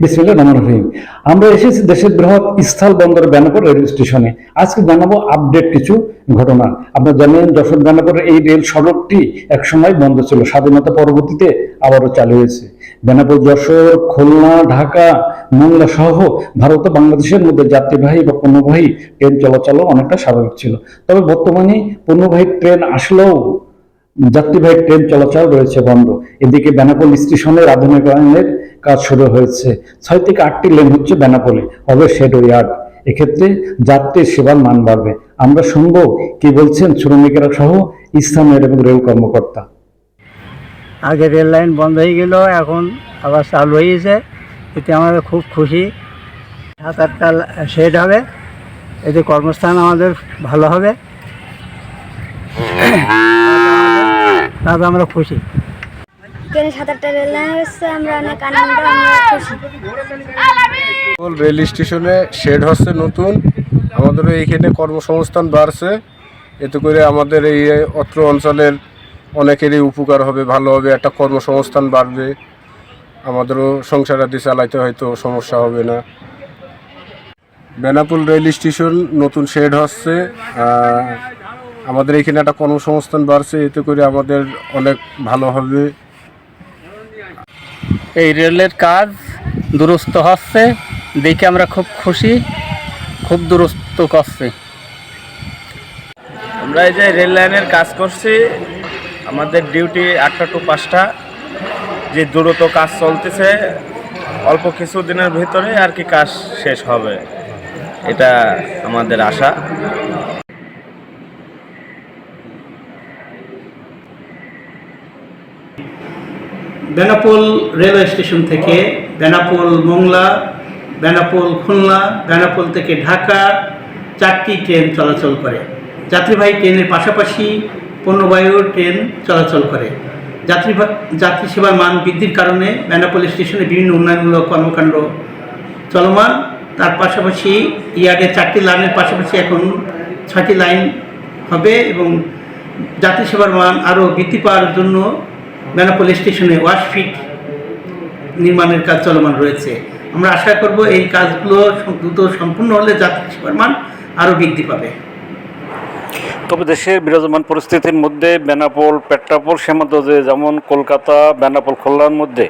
বিসমিল্লাহ রহমান রহিম। আমরা এসেছি দেশের বৃহৎ স্থল বন্দর বেনাপুর রেল স্টেশনে। আজকে জানাব আপডেট কিছু ঘটনা। আপনারা জানেন, যশোর বেনাপুরের এই রেল সড়কটি একসময় বন্ধ ছিল। স্বাধীনতা পরবর্তীতে আবারও চালু হয়েছে। বেনাপুর, যশোর, খুলনা, ঢাকা, মোংলা সহ ভারত ও বাংলাদেশের মধ্যে যাত্রীবাহী বা পণ্যবাহী ট্রেন চলাচলও অনেকটা স্বাভাবিক ছিল। তবে বর্তমানে পণ্যবাহী ট্রেন আসলেও যাত্রীবাহী ট্রেন চলাচল রয়েছে বন্ধ এদিকে বেনাপোল স্টেশনের আধুনিকায়নের কাজ শুরু হয়েছে ছয় থেকে আটটি লেন হচ্ছে বেনাপোলে হবে শেডো ইয়ার্ড এক্ষেত্রে যাত্রীর সেবার মান বাড়বে আমরা শুনব কি বলছেন শ্রমিকেরা সহ স্থানীয় এবং রেল কর্মকর্তা আগে রেল লাইন বন্ধ হয়ে গেল এখন আবার চালু হয়েছে এতে আমাদের খুব খুশি সাত আটটা শেড হবে এতে কর্মস্থান আমাদের ভালো হবে তাতে আমরা খুশি। ট্রেনে রেল হচ্ছে আমরা অনেক আনন্দ আমরা খুশি। বেনাপোল রেল স্টেশনে শেড হচ্ছে নতুন। আমাদেরও এইখানে কর্মসংস্থান বাড়ছে। এতে করে আমাদের এই অত্র অঞ্চলের অনেকেরই উপকার হবে ভালো হবে একটা কর্মসংস্থান বাড়বে। আমাদেরও সংসার আদি চালাইতে হয়তো সমস্যা হবে না। বেনাপুল রেল স্টেশন নতুন শেড হচ্ছে আমাদের এখানে একটা কর্মসংস্থান বাড়ছে এতে করে আমাদের অনেক ভালো হবে। এই রেলের কাজ দুরস্ত হচ্ছে দেখে আমরা খুব খুশি খুব দুরস্ত করছে। আমরা এই যে রেল লাইনের কাজ করছি আমাদের ডিউটি আটটা টু পাঁচটা। যে দ্রুত কাজ চলতেছে অল্প কিছু দিনের ভিতরে আর কি কাজ শেষ হবে। এটা আমাদের আশা। বেনাপোল রেলওয়ে স্টেশন থেকে বেনাপোল মোংলা, বেনাপোল খুলনা, বেনাপোল থেকে ঢাকা চারটি ট্রেন চলাচল করে। যাত্রীবাহী ট্রেনের পাশাপাশি পণ্যবাহী ট্রেন চলাচল করে। যাত্রী যাত্রী সেবার মান বৃদ্ধির কারণে বেনাপোল স্টেশনে বিভিন্ন উন্নয়নমূলক কর্মকাণ্ড চলমান। তার পাশাপাশি ইয়ার্ডে চারটি লাইনের পাশাপাশি এখন ছয়টি লাইন হবে এবং যাত্রী সেবার মান আরও বৃদ্ধি পাওয়ার জন্য বেনাপোল স্টেশনে ওয়াশ ফিট নির্মাণের কাজ চলমান রয়েছে। আমরা আশা করব এই কাজগুলো দ্রুত সম্পূর্ণ হলে যাত্রী সেবার মান আরও বৃদ্ধি পাবে। তবে দেশের বিরাজমান পরিস্থিতির মধ্যে বেনাপোল, পেট্রাপোল সীমান্ত যে যেমন কলকাতা, বেনাপোল খুলনার মধ্যে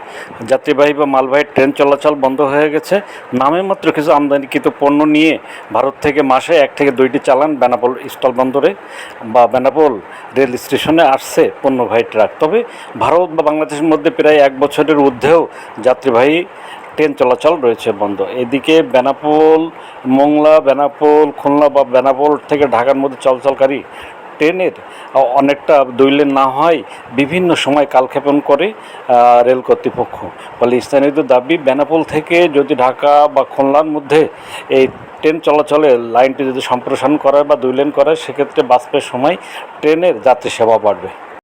যাত্রীবাহী বা মালবাহী ট্রেন চলাচল বন্ধ হয়ে গেছে, নামে মাত্র কিছু আমদানিকৃত পণ্য নিয়ে ভারত থেকে মাসে এক থেকে দুইটি চালান বেনাপোল স্থল বন্দরে বা বেনাপোল রেল স্টেশনে আসছে পণ্যবাহী ট্রাক। তবে ভারত বা বাংলাদেশের মধ্যে প্রায় এক বছরের ঊর্ধ্বেও যাত্রীবাহী ট্রেন চলাচল রয়েছে বন্ধ। এদিকে বেনাপোল, মোংলা, বেনাপোল, খুলনা বা বেনাপোল থেকে ঢাকার মধ্যে চলাচলকারী ট্রেনের অনেকটা দৈলেন না হয় বিভিন্ন সময় কালক্ষেপণ করে রেল কর্তৃপক্ষ। ফলে স্থানীয়দের দাবি, বেনাপোল থেকে যদি ঢাকা বা খুলনার মধ্যে এই ট্রেন চলাচলে লাইনটি যদি সম্প্রসারণ করা বা দুই লেন করা সেক্ষেত্রে বাষ্পের সময় ট্রেনের যাত্রী সেবা বাড়বে।